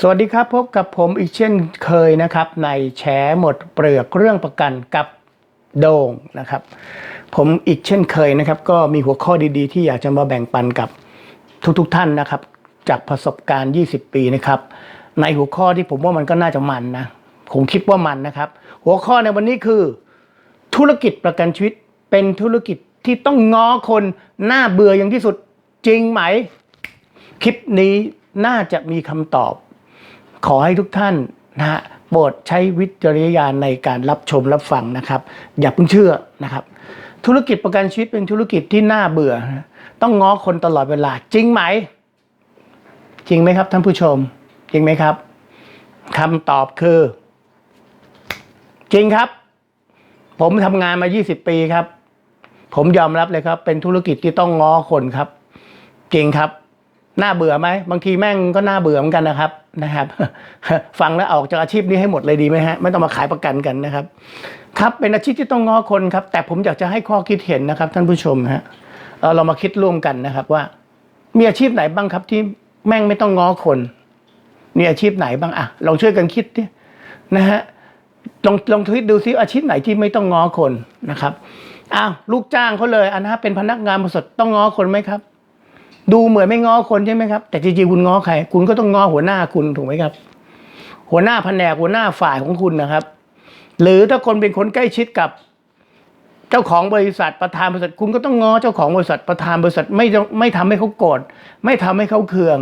สวัสดีครับพบกับผมอีกเช่นเคยนะครับ ในแฉหมดเปลือกเรื่องประกันกับโดงนะครับ ผมอีกเช่นเคยนะครับ ก็มีหัวข้อดีๆ ที่อยากจะมาแบ่งปันกับทุกๆท่านนะครับ จากประสบการณ์ 20 ปีนะครับ ในหัวข้อที่ผมว่ามันก็น่าจะมันนะ ผมคิดว่ามันนะครับ หัวข้อในวันนี้คือ ธุรกิจประกันชีวิตเป็นธุรกิจที่ต้องง้อคนหน้าเบื่ออย่างที่สุดจริงไหม คลิปนี้น่าจะมีคำตอบ ขอให้ทุกท่านนะฮะโปรดใช้วิจารณญาณในการรับชมรับฟังนะครับ อย่าเพิ่งเชื่อนะครับ ธุรกิจประกันชีวิตเป็นธุรกิจที่น่าเบื่อ ต้องง้อคนตลอดเวลาจริงไหม จริงไหมครับท่านผู้ชม จริงไหมครับคำตอบคือ จริงครับ ผมทำงานมา 20 ปีครับ ผมยอมรับเลยครับ เป็นธุรกิจที่ต้องง้อคนครับ จริงครับ น่าเบื่อไหมบางทีแม่งก็น่าเบื่อเหมือนกันนะครับนะครับ ฟังแล้วออกจากอาชีพนี้ให้หมดเลยดีไหมฮะไม่ต้องมาขายประกันกันนะครับ ครับเป็นอาชีพที่ต้องง้อคนครับ แต่ผมอยากจะให้ข้อคิดเห็นนะครับ ท่านผู้ชมฮะเออเรามาคิดร่วมกันนะครับว่า มีอาชีพไหนบ้างครับที่แม่งไม่ต้องง้อคน มีอาชีพไหนบ้างอะลองช่วยกันคิดดินะฮะลองลองทวิตดูซิอาชีพไหนที่ไม่ต้องง้อคนนะครับอ้าวลูกจ้างเขาเลยอันนะเป็นพนักงานบริษัทต้องง้อคนไหมครับ ดูเหมือนไม่ง้อคนใช่ไหมครับ แต่จริงๆคุณง้อใคร คุณก็ต้องง้อหัวหน้าคุณถูกไหมครับ หัวหน้าแผนกหัวหน้าฝ่ายของคุณนะครับ หรือถ้าคนเป็นคนใกล้ชิดกับ เจ้าของบริษัทประธานบริษัท คุณก็ต้องง้อเจ้าของบริษัทประธานบริษัทไม่ไม่ทำให้เขาโกรธไม่ทำให้เขาเคือง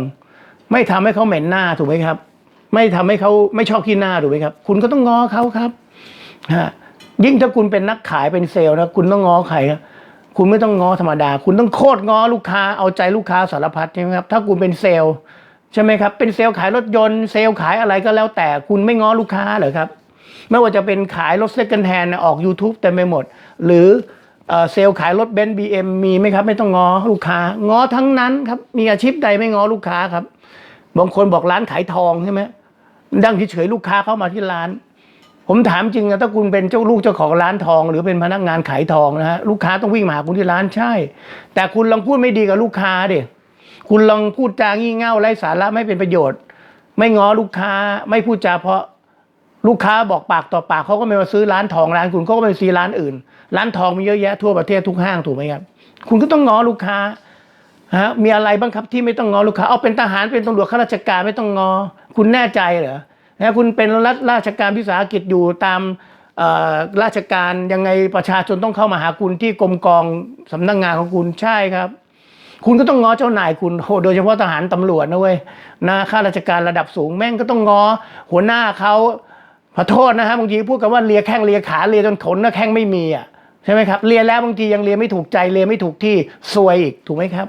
ไม่ทำให้เขาเหม็นหน้าถูกไหมครับ ไม่ทำให้เขาไม่ชอบขี้หน้าถูกไหมครับ คุณก็ต้องง้อเขาครับฮะยิ่งถ้าคุณเป็นนักขายเป็นเซลล์นะคุณต้องง้อใครครับ คุณไม่ต้องง้อธรรมดา คุณต้องโคตรง้อลูกค้าเอาใจลูกค้าสารพัดใช่ไหมครับถ้าคุณเป็นเซลล์ ใช่ไหมครับ เป็นเซลล์ขายรถยนต์เซลล์ขายอะไรก็แล้วแต่คุณไม่ง้อลูกค้าเหรอครับ ไม่ว่าจะเป็นขายรถเซ็กันแทนออก YouTube เต็มไปหมด หรือเซลล์ขายรถเบนซ์บีเอ็มมีไหมครับ ไม่ต้องง้อลูกค้า ง้อทั้งนั้นครับ มีอาชีพใดไม่ง้อลูกค้าครับบางคนบอกร้านขายทองใช่ไหมดังเฉยๆลูกค้าเข้ามาที่ร้าน ผมถามจริงนะถ้าคุณเป็นเจ้าลูกเจ้าของร้านทอง หรือเป็นพนักงานขายทองนะฮะลูกค้าต้องวิ่งมาหาคุณที่ร้านใช่ แต่คุณลองพูดไม่ดีกับลูกค้าดิคุณลองพูดจางี่เง่าไร้สาระไม่เป็นประโยชน์ ไม่ง้อลูกค้าไม่พูดจาเพราะลูกค้าบอกปากต่อปากเขาก็ไม่มาซื้อร้านทองร้านคุณเขาก็ไปซื้อร้านอื่น ร้านทองมีเยอะแยะทั่วประเทศทุกห้างถูกไหมครับ คุณก็ต้องง้อลูกค้าฮะมีอะไรบ้างครับที่ไม่ต้องงอลูกค้าเอาเป็นทหารเป็นตำรวจข้าราชการไม่ต้องงอ คุณแน่ใจเหรอ นะคุณเป็นรัฐราชการพิสาหกิจอยู่ตามราชการยังไงประชาชนต้องเข้ามาหาคุณที่กรมกองสำนักงานของคุณใช่ครับ คุณก็ต้องง้อเจ้านายคุณโดยเฉพาะทหารตำรวจนะเว้ยนะข้าราชการระดับสูงแม่งก็ต้องง้อหัวหน้าเขาขอโทษนะฮะบางทีพูดกันว่าเลียแข้งเลียขาเลียจนขนนะแข้งไม่มีอะใช่ไหมครับเลียแล้วบางทียังเลียไม่ถูกใจเลียไม่ถูกที่ซวยอีกถูกไหมครับ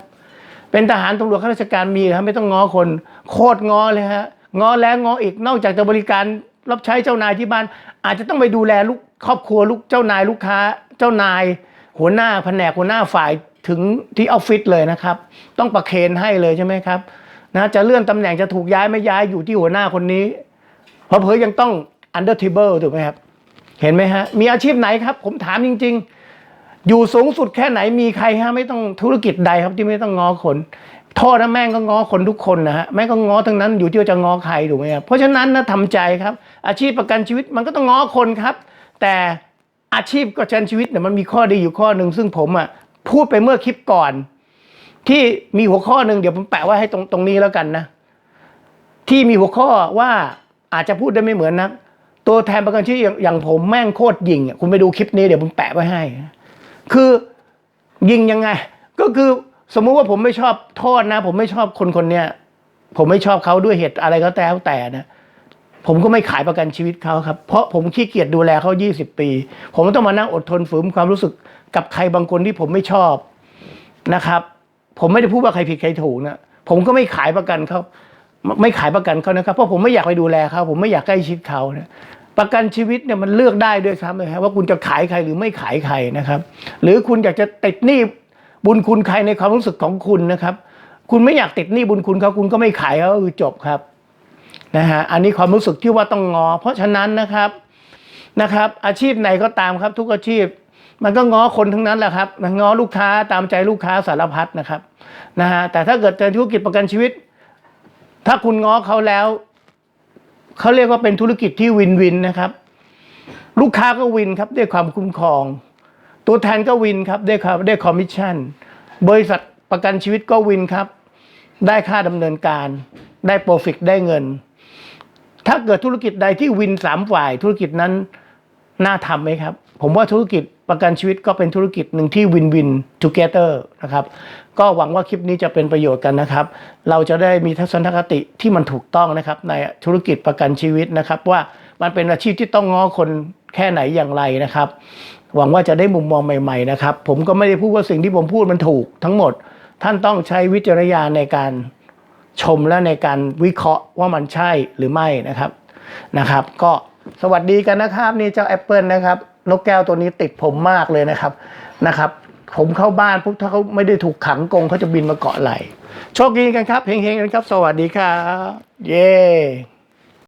เป็นทหารตำรวจข้าราชการมีครับไม่ต้องง้อคน โคตรง้อเลยฮะ งอแล้วงออีกนอกจากจะบริการรับใช้เจ้านายที่บ้าน อาจจะต้องไปดูแลลูกครอบครัวลูกเจ้านายลูกค้า เจ้านาย หัวหน้าแผนกหัวหน้าฝ่ายถึงที่ออฟฟิศเลยนะครับ ต้องประเคนให้เลยใช่ไหมครับนะจะเลื่อนตำแหน่งจะถูกย้ายไม่ย้ายอยู่ที่หัวหน้าคนนี้เพราะเพอยังต้อง under table ถูกไหมครับ เห็นไหมฮะ มีอาชีพไหนครับ ผมถามจริง ๆ อยู่สูงสุดแค่ไหนมีใครฮะไม่ต้องธุรกิจใดครับที่ไม่ต้องงอคน โทษนะแม่งก็ง้อคนทุกคนนะฮะแม่งก็ง้อทั้งนั้นอยู่ที่ว่าจะง้อใครถูกไหมครับเพราะฉะนั้นนะทำใจครับ อาชีพประกันชีวิตมันก็ต้องง้อคนครับ แต่อาชีพประกันชีวิตเนี่ยมันมีข้อดีอยู่ข้อหนึ่งซึ่งผมอะพูดไปเมื่อคลิปก่อน ที่มีหัวข้อหนึ่งเดี๋ยวผมแปะไว้ให้ตรงตรงนี้แล้วกันนะ ที่มีหัวข้อว่าอาจจะพูดได้ไม่เหมือนนะตัวแทนประกันชีวิตอย่างอย่างผมแม่งโคตรยิงอะคุณไปดูคลิปนี้เดี๋ยวผมแปะไว้ให้ คือยิงยังไง ก็คือ สมมุติว่าผมไม่ชอบโทษนะ ผมไม่ชอบคนคนเนี้ยผมไม่ชอบเขาด้วยเหตุอะไรก็แล้วแต่นะผมก็ไม่ขายประกันชีวิตเขาครับ เพราะผมขี้เกียจดูแลเขา 20 ปี ผมต้องมานั่งอดทนฝืนความรู้สึกกับใครบางคนที่ผมไม่ชอบนะครับ ผมไม่ได้พูดว่าใครผิดใครถูกนะผมก็ไม่ขายประกันเขาไม่ไม่ขายประกันเขานะครับ เพราะผมไม่อยากไปดูแลเขาผมไม่อยากใกล้ชิดเขานะประกันชีวิตเนี่ยมันเลือกได้ด้วยซ้ำเลยครับว่าคุณจะขายใครหรือไม่ขายใครนะครับ หรือคุณอยากจะติดหนี้ บุญคุณใครในความรู้สึกของคุณนะครับ คุณไม่อยากติดหนี้บุญคุณเขาคุณก็ไม่ขายเขาก็คือจบครับนะฮะอันนี้ความรู้สึกที่ว่าต้องงอ เพราะฉะนั้นนะครับนะครับ อาชีพไหนก็ตามครับ ทุกอาชีพ มันก็ง้อคนทั้งนั้นแหละครับง้อลูกค้าตามใจลูกค้าสารพัดนะครับนะฮะแต่ถ้าเกิดเป็นธุรกิจประกันชีวิต ถ้าคุณง้อเขาแล้วเขาเรียกว่าเป็นธุรกิจที่วินวินนะครับ ลูกค้าก็วินครับด้วยความคุ้มครอง ตัวแทนก็วินครับได้ครับได้คอมมิชชั่น บริษัทประกันชีวิตก็วินครับ ได้ค่าดำเนินการ ได้โปรฟิตได้เงิน ถ้าเกิดธุรกิจใดที่วินสามฝ่าย ธุรกิจนั้นน่าทำไหมครับ ผมว่าธุรกิจประกันชีวิตก็เป็นธุรกิจหนึ่งที่วินวินทูเกเตอร์นะครับ ก็หวังว่าคลิปนี้จะเป็นประโยชน์กันนะครับ เราจะได้มีทัศนคติที่มันถูกต้องนะครับ ในธุรกิจประกันชีวิตนะครับ ว่ามันเป็นอาชีพที่ต้องง้อคนแค่ไหนอย่างไรนะครับหวังว่าจะได้มุมมองใหม่ๆนะครับ ผมก็ไม่ได้พูดว่าสิ่งที่ผมพูดมันถูกทั้งหมด ท่านต้องใช้วิจารณญาณในการชมและในการวิเคราะห์ว่ามันใช่หรือไม่นะครับนะครับ ก็สวัสดีกันนะครับ นี่เจ้าแอปเปิลนะครับนกแก้วตัวนี้ติดผมมากเลยนะครับนะครับ ผมเข้าบ้านปุ๊บถ้าเขาไม่ได้ถูกขังกรงเขาจะบินมาเกาะไหลโชคดีกันครับเฮงๆกันครับ สวัสดีครับ เย้